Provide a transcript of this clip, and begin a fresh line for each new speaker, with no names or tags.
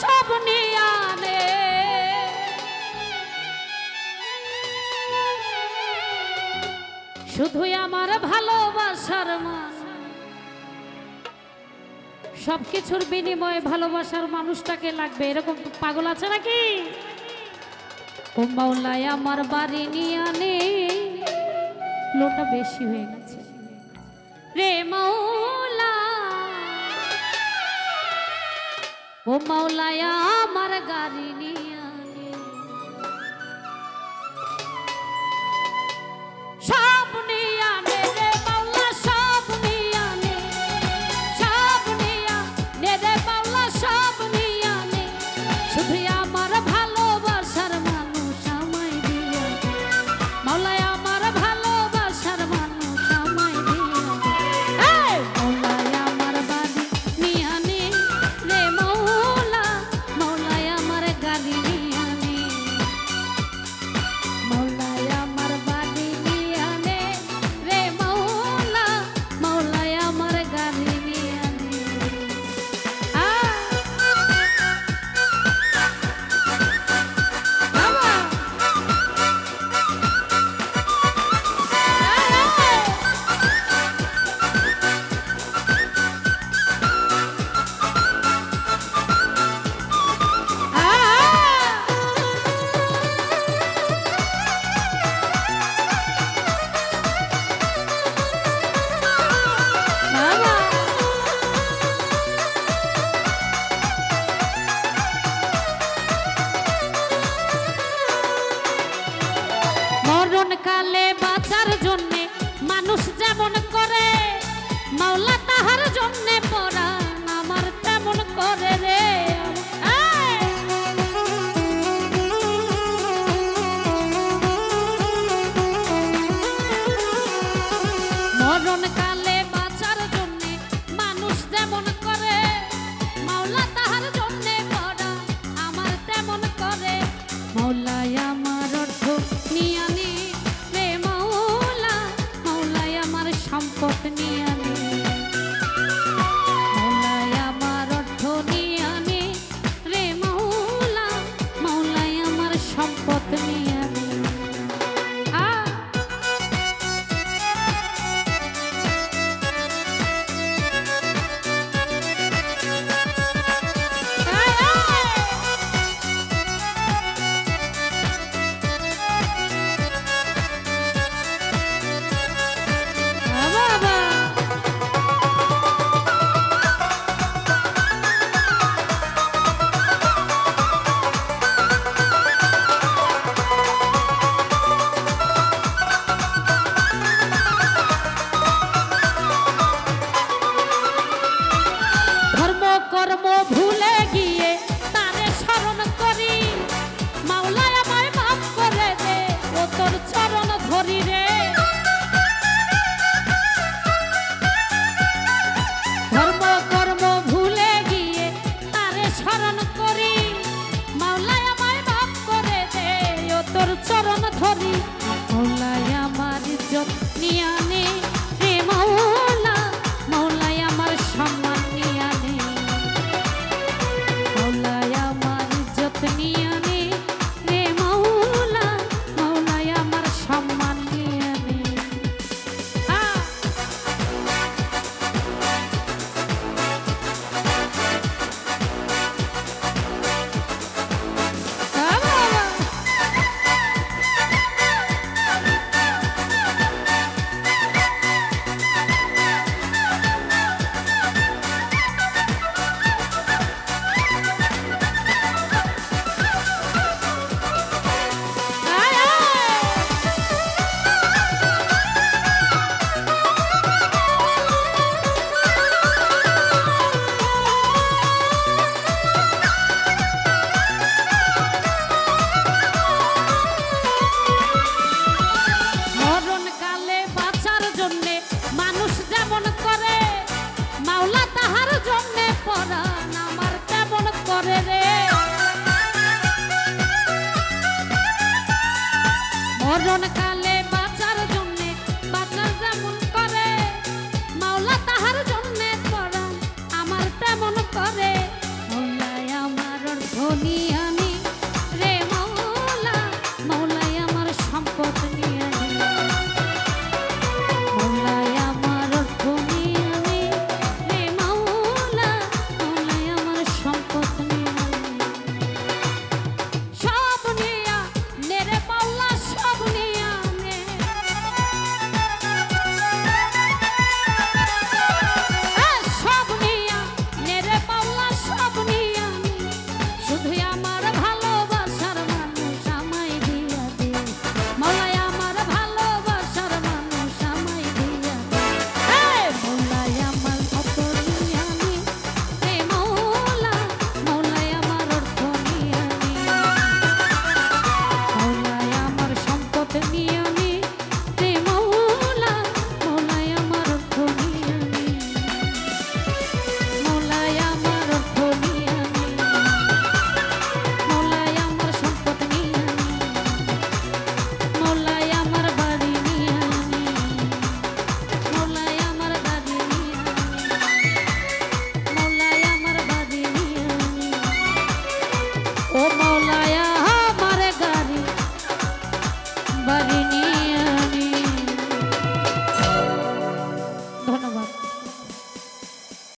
সব নিয়ানে শুধু আমার ভালোবাসার মান সব কিছুর বিনিময়ে ভালোবাসার মানুষটাকে লাগবে। এরকম পাগল আছে নাকি? ও আমার বাড়ি নিয়ে আনে। লোটা বেশি হয়ে গেছে। রে মাও ও মাওলায়া আমার গাড়ি নিয়া মরণ কাল